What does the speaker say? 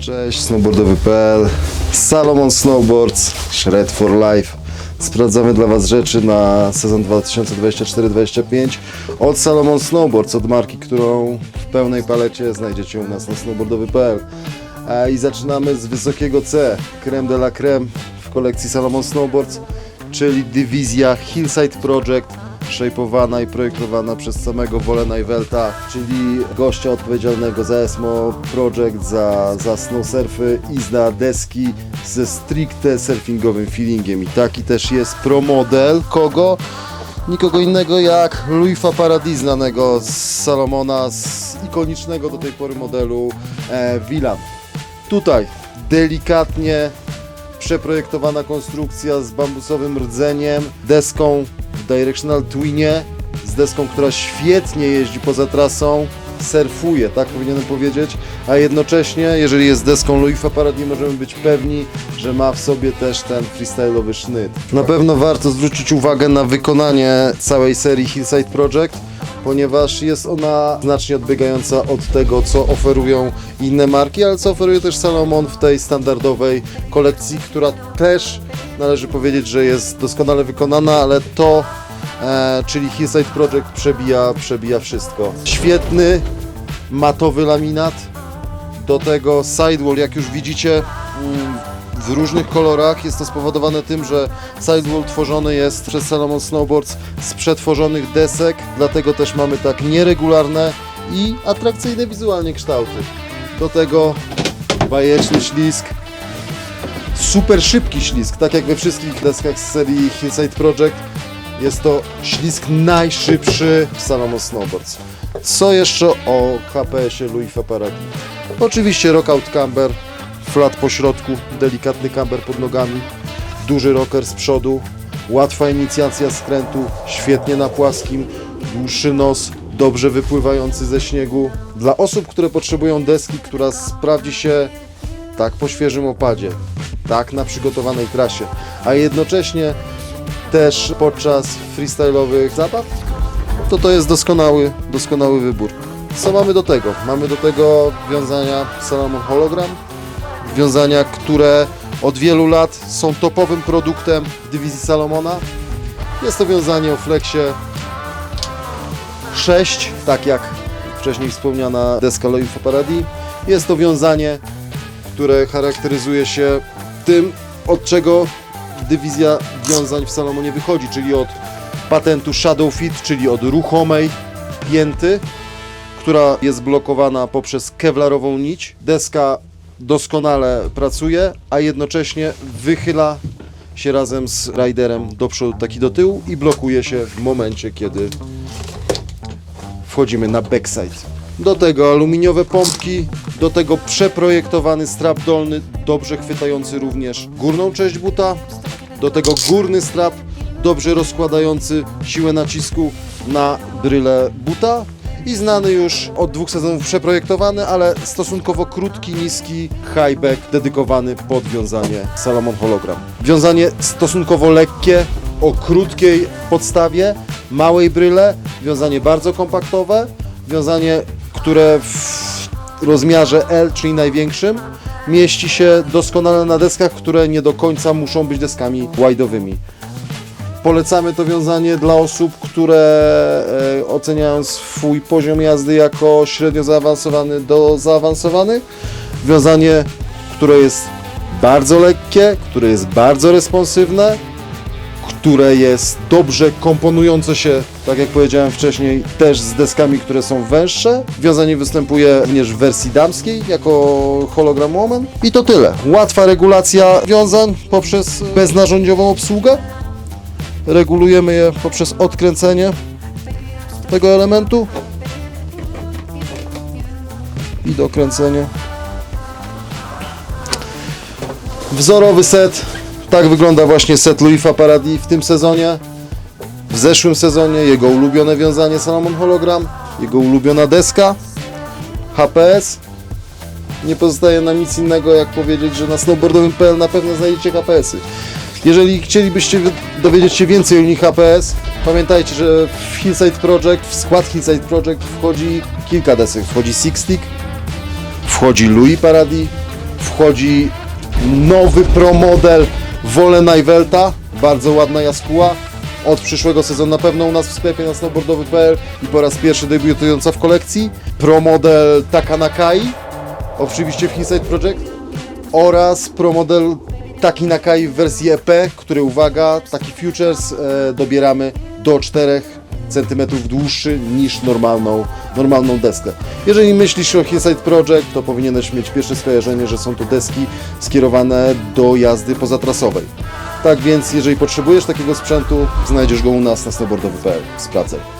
Cześć, snowboardowy.pl Salomon Snowboards, Shred for Life. Sprawdzamy dla Was rzeczy na sezon 2024-2025 od Salomon Snowboards, od marki, którą w pełnej palecie znajdziecie u nas na snowboardowy.pl I zaczynamy z wysokiego C, creme de la creme w kolekcji Salomon Snowboards, czyli dywizja Hillside Project szejpowana i projektowana przez samego Wolena Iwelta, czyli gościa odpowiedzialnego za Esmo Project, za, za snowsurfy i za deski ze stricte surfingowym feelingiem. I taki też jest promodel. Kogo? Nikogo innego jak Louisa Paradis, znanego z Salomona, z ikonicznego do tej pory modelu e, Villan. Tutaj delikatnie przeprojektowana konstrukcja z bambusowym rdzeniem, deską Directional Twinie, z deską, która świetnie jeździ poza trasą, surfuje, tak powinienem powiedzieć, a jednocześnie, jeżeli jest deską Louisa Paradis, możemy być pewni, że ma w sobie też ten freestyle'owy sznyt. Na pewno warto zwrócić uwagę na wykonanie całej serii Hillside Project, ponieważ jest ona znacznie odbiegająca od tego, co oferują inne marki, ale co oferuje też Salomon w tej standardowej kolekcji, która też należy powiedzieć, że jest doskonale wykonana, ale to, e, czyli Hillside Project przebija, przebija wszystko. Świetny, matowy laminat, do tego sidewall, jak już widzicie, mm, w różnych kolorach. Jest to spowodowane tym, że sidewall tworzony jest przez Salomon Snowboards z przetworzonych desek, dlatego też mamy tak nieregularne i atrakcyjne wizualnie kształty. Do tego bajeczny ślisk, super szybki ślisk, tak jak we wszystkich deskach z serii Hillside Project. Jest to ślisk najszybszy w Salomon Snowboards. Co jeszcze o HPS-ie Louisa Paradis? Oczywiście rockout camber, flat po środku, delikatny camber pod nogami, duży rocker z przodu, łatwa inicjacja skrętu, świetnie na płaskim, dłuższy nos, dobrze wypływający ze śniegu. Dla osób, które potrzebują deski, która sprawdzi się tak po świeżym opadzie, tak na przygotowanej trasie, a jednocześnie też podczas freestyle'owych zabaw, to to jest doskonały, doskonały wybór. Co mamy do tego? Mamy do tego wiązania Salomon Hologram, wiązania, które od wielu lat są topowym produktem dywizji Salomona. Jest to wiązanie o flexie 6, tak jak wcześniej wspomniana deska Loifa Paradis. Jest to wiązanie, które charakteryzuje się tym, od czego dywizja wiązań w Salomonie wychodzi, czyli od patentu Shadow Fit, czyli od ruchomej pięty, która jest blokowana poprzez kewlarową nić. Deska doskonale pracuje, a jednocześnie wychyla się razem z riderem do przodu, taki do tyłu i blokuje się w momencie, kiedy wchodzimy na backside. Do tego aluminiowe pompki, do tego przeprojektowany strap dolny, dobrze chwytający również górną część buta, do tego górny strap, dobrze rozkładający siłę nacisku na brylę buta i znany już od dwóch sezonów przeprojektowany, ale stosunkowo krótki, niski highback dedykowany pod wiązanie Salomon Hologram. Wiązanie stosunkowo lekkie, o krótkiej podstawie, małej bryle, wiązanie bardzo kompaktowe, wiązanie, które w rozmiarze L, czyli największym, mieści się doskonale na deskach, które nie do końca muszą być deskami wide'owymi. Polecamy to wiązanie dla osób, które e, oceniają swój poziom jazdy jako średnio zaawansowany do zaawansowany. Wiązanie, które jest bardzo lekkie, które jest bardzo responsywne, które jest dobrze komponujące się, tak jak powiedziałem wcześniej, też z deskami, które są węższe. Wiązanie występuje również w wersji damskiej jako hologram woman. I to tyle. Łatwa regulacja wiązań poprzez beznarzędziową obsługę. Regulujemy je poprzez odkręcenie tego elementu i dokręcenie. Wzorowy set. Tak wygląda właśnie set Louisa Paradis w tym sezonie. W zeszłym sezonie jego ulubione wiązanie Salomon Hologram, jego ulubiona deska HPS. Nie pozostaje nam nic innego jak powiedzieć, że na snowboardowym.pl na pewno znajdziecie HPS-y. Jeżeli chcielibyście dowiedzieć się więcej o nich HPS, pamiętajcie, że w Hillside Project, w skład Hillside Project wchodzi kilka desek. Wchodzi Six Stick, wchodzi Louis Paradis, wchodzi nowy pro model Wole Najvelta, bardzo ładna jaskuła. Od przyszłego sezonu na pewno u nas w sklepie na snowboardowy.pl i po raz pierwszy debiutująca w kolekcji. Pro model Takanakai, oczywiście w Hinside Project oraz pro model Taki Nakai w wersji EP, który uwaga, taki Futures e, dobieramy do 4 cm dłuższy niż normalną, normalną deskę. Jeżeli myślisz o Hillside Project, to powinieneś mieć pierwsze skojarzenie, że są to deski skierowane do jazdy pozatrasowej. Tak więc, jeżeli potrzebujesz takiego sprzętu, znajdziesz go u nas na snowboardowy.pl. Sprawdzaj.